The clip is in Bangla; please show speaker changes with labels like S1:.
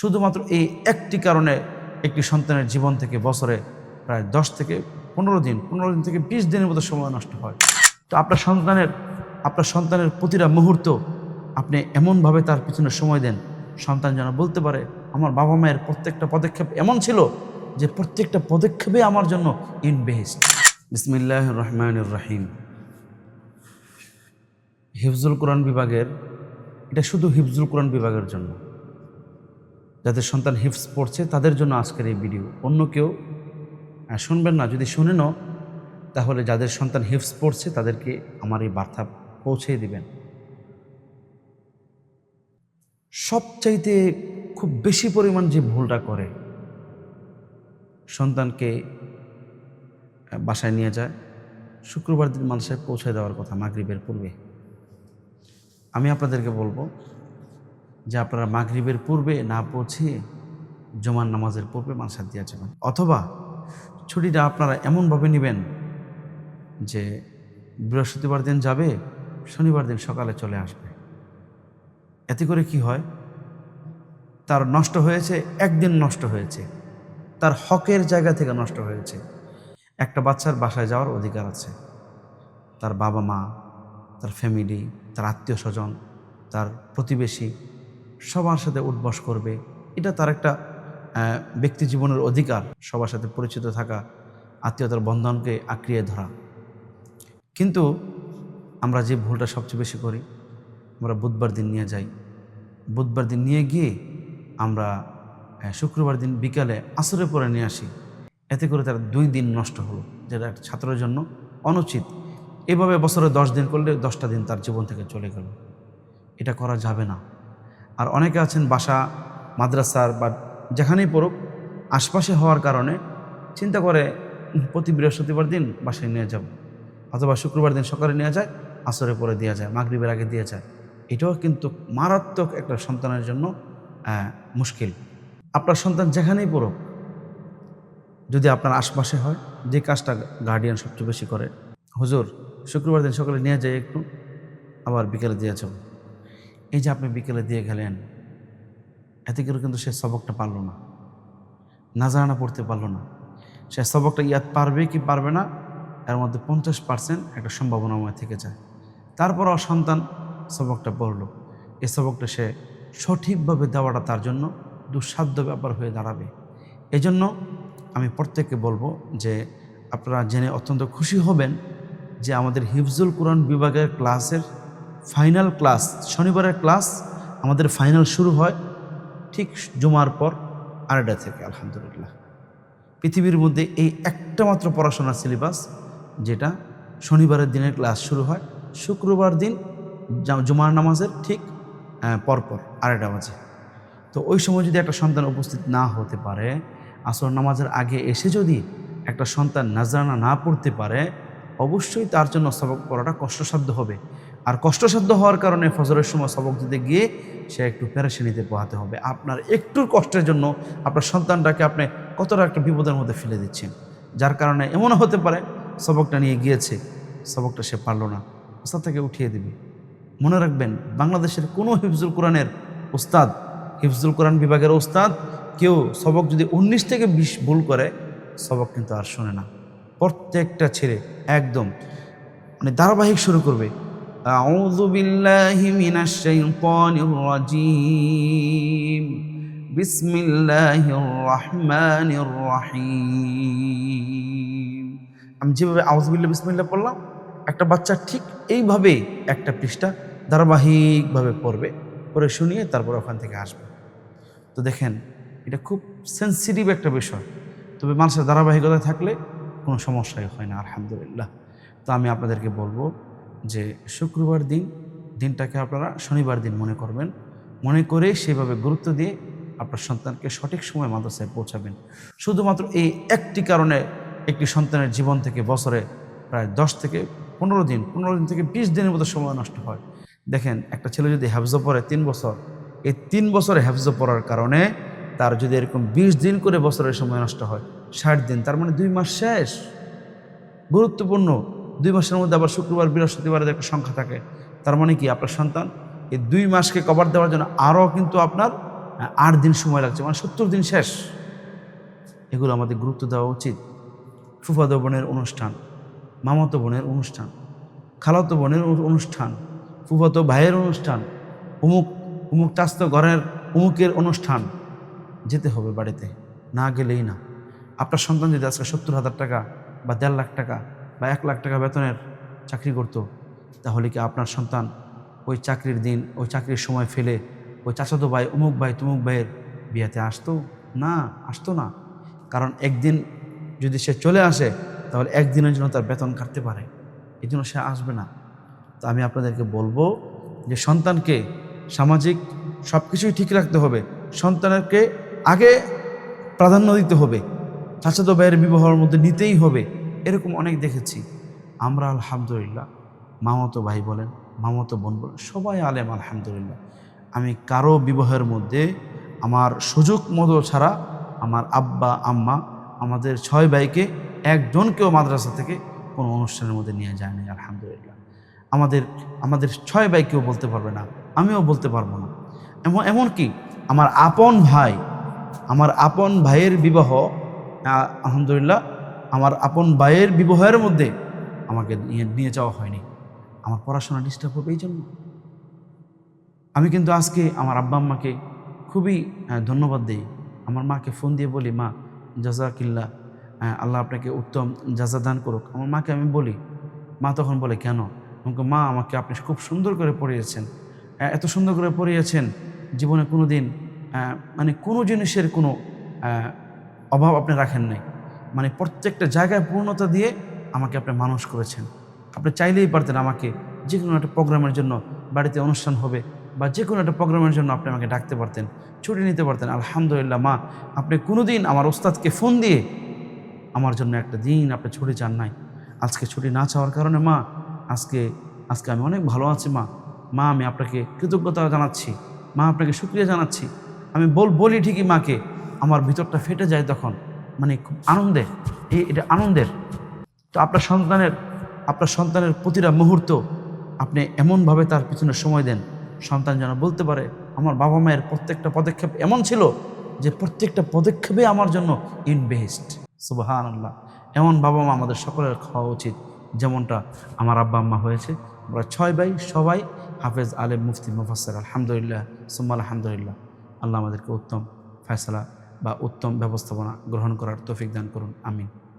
S1: শুধুমাত্র এই একটি কারণে একটি সন্তানের জীবন থেকে বছরে প্রায় দশ থেকে পনেরো দিন পনেরো দিন থেকে বিশ দিনের মতো সময় নষ্ট হয়। তো আপনার সন্তানের আপনার সন্তানের প্রতিটা মুহূর্ত আপনি এমনভাবে তার পিছনে সময় দেন, সন্তান যেন বলতে পারে, আমার বাবা মায়ের প্রত্যেকটা পদক্ষেপ এমন ছিল যে প্রত্যেকটা পদক্ষেপে আমার জন্য ইনভেস্ট বিসমিল্লাহ রহমান রাহিম। হিফজুল কোরআন বিভাগের, এটা শুধু হিফজুল কোরআন বিভাগের জন্য। যাদের সন্তান হিফজ পড়ছে তাদের জন্য আজকের এই ভিডিও। অন্য কেউ আহ, শুনবেন না। যদি শুনেনও তাহলে যাদের সন্তান হিফজ পড়ছে তাদেরকে আমার এই বার্তা পৌঁছে দিবেন। সবচাইতে খুব বেশি পরিমাণ যে ভুলটা করে সন্তানকে বাসায় নিয়ে যায় শুক্রবার দিন মানুষের পৌঁছে দেওয়ার কথা মাগরিবের পূর্বে। আমি আপনাদেরকে বলব যে আপনারা মাগরিবের পূর্বে না পৌঁছে জমান নামাজের পূর্বে মানসার দিয়ে যাবেন। অথবা ছুটিটা আপনারা এমনভাবে নেবেন যে বৃহস্পতিবার দিন যাবে, শনিবার দিন সকালে চলে আসবে। এতে করে কি হয়? তার নষ্ট হয়েছে, একদিন নষ্ট হয়েছে। তার হকের জায়গা থেকে নষ্ট হয়েছে। একটা বাচ্চার বাসায় যাওয়ার অধিকার আছে। তার বাবা মা, তার ফ্যামিলি, তার আত্মীয় স্বজন, তার প্রতিবেশী সবার সাথে উঠবস করবে। এটা তার একটা ব্যক্তি জীবনের অধিকার, সবার সাথে পরিচিত থাকা, আত্মীয়তার বন্ধনকে আঁকড়িয়ে ধরা। কিন্তু আমরা যে ভুলটা সবচেয়ে বেশি করি, আমরা বুধবার দিন নিয়ে যাই। বুধবার দিন নিয়ে গিয়ে আমরা শুক্রবার দিন বিকালে আসরে পরে নিয়ে আসি। এতে করে তার দুই দিন নষ্ট হলো, যেটা একটা ছাত্রের জন্য অনুচিত। এভাবে বছরে দশ দিন করলে দশটা দিন তার জীবন থেকে চলে গেল। এটা করা যাবে না। আর অনেকে আছেন বাসা, মাদ্রাসার বা যেখানেই পড়ুক, আশপাশে হওয়ার কারণে চিন্তা করে প্রতি বৃহস্পতিবার দিন বাসায় নিয়ে যাব। অথবা শুক্রবার দিন সকালে নিয়ে যায়, আসরে পরে দেওয়া যায়, মাগরিবের আগে দিয়ে যায়। এটাও কিন্তু মারাত্মক একটা সন্তানের জন্য মুশকিল। আপনার সন্তান যেখানেই পড়ুক, যদি আপনার আশপাশে হয়, যে কাজটা গার্ডিয়ান সবচেয়ে বেশি করে, হুজুর, শুক্রবার দিন সকালে নিয়ে যায় একটু, আবার বিকেলে দিয়ে যাব। এই যে আপনি বিকেলে দিয়ে গেলেন, এতে করে কিন্তু সে সবকটা পারল না। নাজারানা পড়তে পারল না। সে সবকটা ইয়াদ পারবে কি পারবে না, এর মধ্যে পঞ্চাশ পার্সেন্ট একটা সম্ভাবনাময় থেকে যায়। তারপর অসন্তান সবকটা পড়ল। এই সবকটা সে সঠিকভাবে দেওয়াটা তার জন্য দুঃসাধ্য ব্যাপার হয়ে দাঁড়াবে। এজন্য আমি প্রত্যেককে বলব যে, আপনারা জেনে অত্যন্ত খুশি হবেন যে আমাদের হিফজুল কোরআন বিভাগের ক্লাসের ফাইনাল ক্লাস শনিবারের ক্লাস আমাদের ফাইনাল শুরু হয় ঠিক জুমার পর আড়াইটা থেকে, আলহামদুলিল্লাহ। পৃথিবীর মধ্যে এই একটা মাত্র পড়াশোনার সিলেবাস যেটা শনিবারের দিনের ক্লাস শুরু হয়, শুক্রবার দিন জুমার নামাজের ঠিক পরপর আড়াইটা বাজে। তো ওই সময় যদি একটা সন্তান উপস্থিত না হতে পারে, আসর নামাজের আগে এসে যদি একটা সন্তান নাজরানা না পড়তে পারে, অবশ্যই তার জন্য সবক পড়াটা কষ্টসাধ্য হবে। আর কষ্টসাধ্য হওয়ার কারণে ফজরের সময় সবক দিতে গিয়ে সে একটু প্যারাশানিতে পোহাতে হবে। আপনার একটু কষ্টের জন্য আপনার সন্তানটাকে আপনি কতটা একটা বিপদের মধ্যে ফেলে দিচ্ছেন। যার কারণে এমনও হতে পারে সবকটা নিয়ে গিয়েছে, সবকটা সে পারল না। ওস্তাদ থেকে উঠিয়ে দিবে। মনে রাখবেন, বাংলাদেশের কোনো হিফজুল কোরআনের ওস্তাদ, হিফজুল কোরআন বিভাগের ওস্তাদ কেউ সবক যদি উনিশ থেকে বিশ ভুল করে, সবক কিন্তু আর শোনে না। প্রত্যেকটা ছেলে একদম মানে ধারাবাহিক শুরু করবে। أعوذ بالله من الشيطان الرجيم بسم الله الرحمن الرحيم আমি যেভাবে আউজবিল্লা বিসমিল্লা পড়লাম একটা বাচ্চা ঠিক এইভাবে একটা পৃষ্ঠা ধারাবাহিকভাবে পড়বে পরে শুনিয়ে তারপর ওখান থেকে আসবে তো দেখেন এটা খুব সেন্সিটিভ একটা বিষয় তবে মানুষের ধারাবাহিকতা থাকলে কোনো সমস্যাই হয় না আলহামদুলিল্লাহ তো আমি আপনাদেরকে বলবো যে শুক্রবার দিন, দিনটাকে আপনারা শনিবার দিন মনে করবেন। মনে করে সেভাবে গুরুত্ব দিয়ে আপনার সন্তানকে সঠিক সময় মাদ্রাসায় পৌঁছাবেন। শুধুমাত্র এই একটি কারণে একটি সন্তানের জীবন থেকে বছরে প্রায় দশ থেকে পনেরো দিন পনেরো দিন থেকে বিশ দিনের মতো সময় নষ্ট হয়। দেখেন, একটা ছেলে যদি হ্যাফজ পড়ে তিন বছর, এই তিন বছরে হ্যাফজ পড়ার কারণে তার যদি এরকম বিশ দিন করে বছরের সময় নষ্ট হয়, ষাট দিন, তার মানে দুই মাস শেষ। গুরুত্বপূর্ণ। দুই মাসের মধ্যে আবার শুক্রবার বৃহস্পতিবারের একটা সংখ্যা থাকে, তার মানে কি আপনার সন্তান? এই দুই মাসকে কভার দেওয়ার জন্য আরও কিন্তু আপনার আট দিন সময় লাগছে মানে সত্তর দিন শেষ। এগুলো আমাদের গুরুত্ব দেওয়া উচিত। ফুফাতো বোনের অনুষ্ঠান, মামাতো বোনের অনুষ্ঠান, খালাতো বোনের অনুষ্ঠান, ফুফাতো ভাইয়ের অনুষ্ঠান, অমুক অমুক চাস্ত ঘরের অমুকের অনুষ্ঠান, যেতে হবে বাড়িতে, না গেলেই না। আপনার সন্তান যদি আজকে সত্তর হাজার টাকা বা দেড় লাখ টাকা বা এক লাখ টাকা বেতনের চাকরি করতো, তাহলে কি আপনার সন্তান ওই চাকরির দিন, ওই চাকরির সময় ফেলে ওই চাচাতো ভাই, অমুক ভাই, তুমুক ভাইয়ের বিয়েতে আসতো? না আসতো না। কারণ একদিন যদি সে চলে আসে, তাহলে একদিনের জন্য তার বেতন কাটতে পারে। এই জন্য সে আসবে না। তো আমি আপনাদেরকে বলব যে সন্তানকে সামাজিক সব কিছুই ঠিক রাখতে হবে। সন্তানকে আগে প্রাধান্য দিতে হবে। চাচাতো ভাইয়ের বিবাহের মধ্যে নিতেই হবে। এরকম অনেক দেখেছি। আমরা আলহামদুলিল্লাহ, মামাতো ভাই বলেন, মামাতো বোন বলেন, সবাই আলেম আলহামদুলিল্লাহ। আমি কারও বিবাহের মধ্যে আমার সুযোগ মতো ছাড়া আমার আব্বা, আম্মা, আমাদের ছয় ভাইকে একজনকেও মাদ্রাসা থেকে কোনো অনুষ্ঠানের মধ্যে নিয়ে যায়নি, আলহামদুলিল্লাহ। আমাদের আমাদের ছয় ভাই কেউ বলতে পারবে না, আমিও বলতে পারব না। এমন এমনকি আমার আপন ভাই, আমার আপন ভাইয়ের বিবাহ আলহামদুলিল্লাহ আমার আপন ভাইয়ের বিবাহের মধ্যে আমাকে নিয়ে যাওয়া হয়নি। আমার পড়াশোনা ডিস্টার্ব হবে এই জন্য আমি কিন্তু আজকে আমার আব্বা আম্মাকে খুবই ধন্যবাদ দিই। আমার মাকে ফোন দিয়ে বলি, মা জাজাকিল্লা আল্লাহ আপনাকে উত্তম যাজা দান করুক। আমার মাকে আমি বলি, মা তখন বলে, কেন? আমাকে মা, আমাকে আপনি খুব সুন্দর করে পড়িয়েছেন এত সুন্দর করে পড়িয়েছেন। জীবনে কোনো দিন মানে কোনো জিনিসের কোনো অভাব আপনি রাখেন নাই। মানে প্রত্যেকটা জায়গায় পূর্ণতা দিয়ে আমাকে আপনি মানুষ করেছেন। আপনি চাইলেই পারতেন আমাকে যে কোনো একটা প্রোগ্রামের জন্য বাড়িতে অনুষ্ঠান হবে বা যে কোনো একটা প্রোগ্রামের জন্য আপনি আমাকে ডাকতে পারতেন, ছুটি নিতে পারতেন। আলহামদুলিল্লাহ, মা, আপনি কোনো দিন আমার ওস্তাদকে ফোন দিয়ে আমার জন্য একটা দিন আপনি ছুটি চান নাই। আজকে ছুটি না চাওয়ার কারণে, মা, আজকে আজকে আমি অনেক ভালো আছি, মা। মা, আমি আপনাকে কৃতজ্ঞতা জানাচ্ছি। মা, আপনাকে শুক্রিয়া জানাচ্ছি। আমি বল, বলি ঠিকই, মাকে, আমার ভিতরটা ফেটে যায় তখন। মানে খুব আনন্দের এই এটা আনন্দের তো আপনার সন্তানের আপনার সন্তানের প্রতিটা মুহূর্ত আপনি এমনভাবে তার পিছনে সময় দেন, সন্তান যেন বলতে পারে, আমার বাবা মায়ের প্রত্যেকটা পদক্ষেপ এমন ছিল যে প্রত্যেকটা পদক্ষেপে আমার জন্য ইনভেস্ট সুবাহান আল্লাহ এমন বাবা মা আমাদের সকলের খাওয়া উচিত, যেমনটা আমার আব্বা আম্মা হয়েছে। আমরা ছয় ভাই, সবাই হাফেজ, আলেম, মুফতি মুফাসর আলহামদুলিল্লাহ, সুম্মা আলহামদুলিল্লাহ। আল্লাহ আমাদেরকে উত্তম ফয়সলা বা উত্তম ব্যবস্থাপনা গ্রহণ করার তৌফিক দান করুন। আমিন।